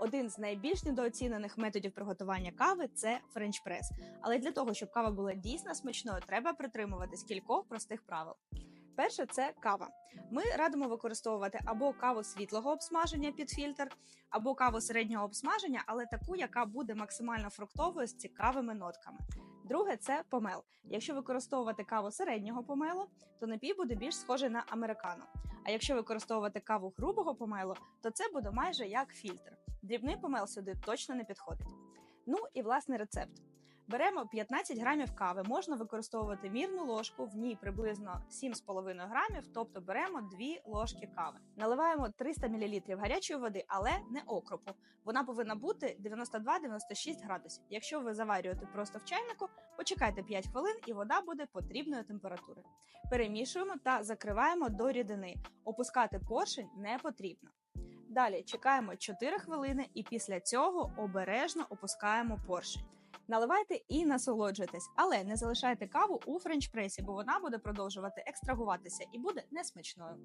Один з найбільш недооцінених методів приготування кави це френч-прес. Але для того, щоб кава була дійсно смачною, треба притримуватись кількох простих правил. Перше це кава. Ми радимо використовувати або каву світлого обсмаження під фільтр, або каву середнього обсмаження, але таку, яка буде максимально фруктовою з цікавими нотками. Друге це помел. Якщо використовувати каву середнього помелу, то напій буде більш схожий на американо. А якщо використовувати каву грубого помелу, то це буде майже як фільтр. Дрібний помел сюди точно не підходить. Ну і власний рецепт. Беремо 15 грамів кави, можна використовувати мірну ложку, в ній приблизно 7,5 грамів, тобто беремо 2 ложки кави. Наливаємо 300 мл гарячої води, але не окропу. Вона повинна бути 92-96 градусів. Якщо ви заварюєте просто в чайнику, почекайте 5 хвилин і вода буде потрібної температури. Перемішуємо та закриваємо до рідини. Опускати поршень не потрібно. Далі чекаємо 4 хвилини і після цього обережно опускаємо поршень. Наливайте і насолоджуйтесь, але не залишайте каву у френч-пресі, бо вона буде продовжувати екстрагуватися і буде несмачною.